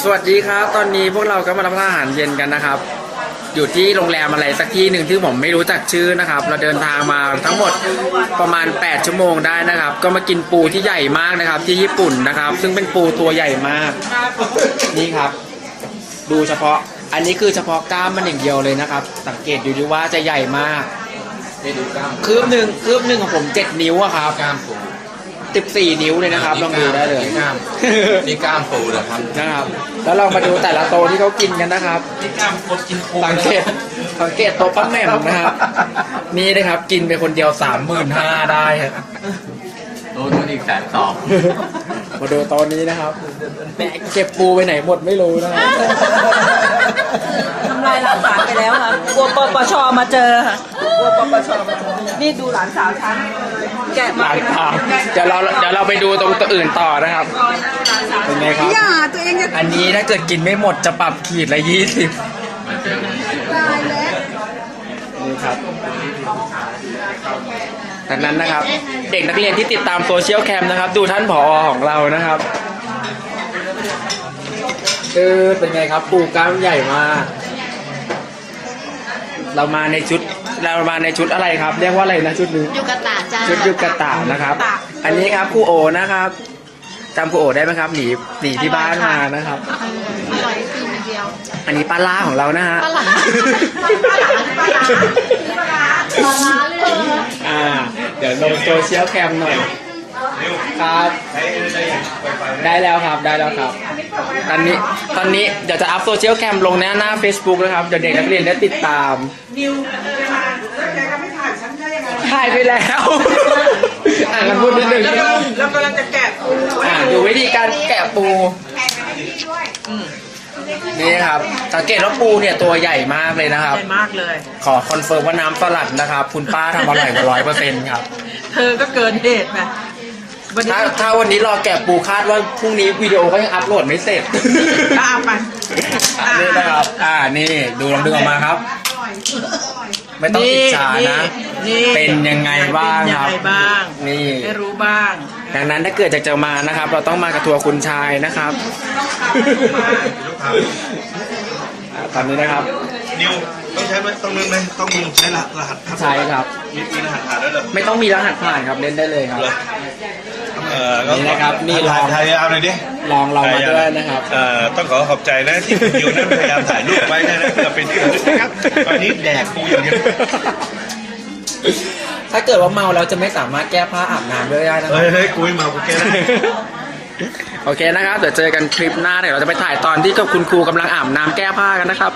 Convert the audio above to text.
สวัสดีครับ ตอนนี้พวกเราก็มารับประทานอาหารเย็นกันนะครับ อยู่ที่โรงแรมอะไรสักที่หนึ่งที่ผมไม่รู้จักชื่อนะครับ เราเดินทางมาทั้งหมดประมาณ 8 ชั่วโมงได้นะครับ ก็มากินปูที่ใหญ่มากนะครับ ที่ญี่ปุ่นนะครับ ซึ่งเป็นปูตัวใหญ่มาก นี่ครับ ดูเฉพาะ อันนี้คือเฉพาะกล้ามมันอย่างเดียวเลยนะครับ สังเกตดูดีว่าจะใหญ่มากไปดูกล้ามคืบหนึ่งคืบหนึ่งของผมเจ็ดนิ้วอะครับกล้ามปู สิบสี่นิ้วเลยนะครับลองดูได้เลยนี่กล้ามนี่กล้ามปูเหรอครับนะครับ แล้วเรามาดูแต่ละโต๊ะที่เขากินกันนะครับนี่กล้ามคนกินปูสังเกตสังเกตโต๊ะป้าแหม่มนะครับนี่นะครับกินไปคนเดียวสามหมื่นห้าได้ครับโน้ตนู่นอีกแสนสองมาดูโต๊ะนี้นะครับแหมเก็บปูไปไหนหมดไม่รู้นะครับ ทำลายหลักฐานไปแล้วค่ะกลัวปปชมาเจอค่ะกลัวปปชมาเจอ นี่ดูหลานสาวฉันแกะหมาลานตามเดี๋ยวเราเดี๋ยวเราไปดูตรงตัวอื่นต่อนะครับ เป็นไงครับ อย่าตัวเองจะอันนี้ถ้าเกิดกินไม่หมดจะปรับขีดละยี่สิบตายแล้วนี่ครับดังนั้นนะครับ เด็กนักเรียนที่ติดตามโซเชียลแคมนะครับ ดูท่านผอของเรานะครับ คือเป็นไงครับปูกล้ามใหญ่มากเรามาในชุดเรามาในชุดอะไรครับ เรียกว่าอะไรนะชุดนี้ยูกาตาจ้าชุดยุกตะนะครับ อันนี้ครับครูโอนะครับจำครูโอได้ไหมครับหนีหนีที่บ้านมานะครับอร่อยคือมันเดียวอันนี้ปลาล่าของเรานะฮะปลาหลังปลาหลังปลาหลังปลาหลังปลาหลังเลยอ่าเดี๋ยวลงโซเชียลแคมหน่อย ครับได้แล้วครับได้แล้วครับ ตอนนี้ตอนนี้เดี๋ยวจะอัพโซเชียลแคมลงหน้าหน้า Facebook นะครับเดี๋ยวเด็กนักเรียนได้ติดตามถ่ายไปแล้วอ่านกันพูดนิดนึงเรากำลังจะแกะปูอ่าดูวิธีการแกะปูนี่ครับสังเกตว่าปูเนี่ยตัวใหญ่มากเลยนะครับใหญ่มากเลย ขอคอนเฟิร์มว่าน้ำสลัดนะครับ คุณป้าทำอร่อยกว่าร้อยเปอร์เซ็นต์ครับ เธอก็เกินเหตุนะ วันนี้ถ้าถ้าวันนี้รอแกะปูคาดว่าพรุ่งนี้วิดีโอก็ยังอัพโหลดไม่เสร็จก็เอาไปนี่นะครับอ่านี่ดูลองดึงออกมาครับ ไม่ต้องอิจฉานะ นี่เป็นยังไงบ้างเป็นคยัรับ ไงบ้างนี่ได้รู้บ้าง ดังนั้นถ้าเกิดจะจะมานะครับ เราต้องมากับทัวร์คุณชายนะครับ อ่าตอนนี้นะครับนิวต้องใช้ไหมต้องนึงไหมต้องมีใช้รหัสรหัสครับใช่ครับ มีมีรหัสผ่านแล้วเหรอไม่ต้องมีรหัสผ่านครับเล่นได้เลยครับเอ อนี่นะครับนี่ลองถ่ายเอาหน่อยดิลองเรามาด้วยนะครับเอ่อต้องขอขอบใจนะที่คุณนิวนั้นพยายามถ่ายรูปไว้นะเพื่อเป็นที่ระลึกนะครับตอนนี้แดกกูอย่างเดียวถ้าเกิดว่าเมาเราจะไม่สามารถแก้ผ้าอาบน้ำด้วยได้นะครัเฮ้ยบเฮ้ยกูไม่เมากูแก้ได้โอเคนะครับเดี๋ยวเจอกันคลิปหน้าเดี๋ยวเราจะไปถ่ายตอนที่กับคุณครูกำลังอาบน้ำแก้ผ้ากันนะครับ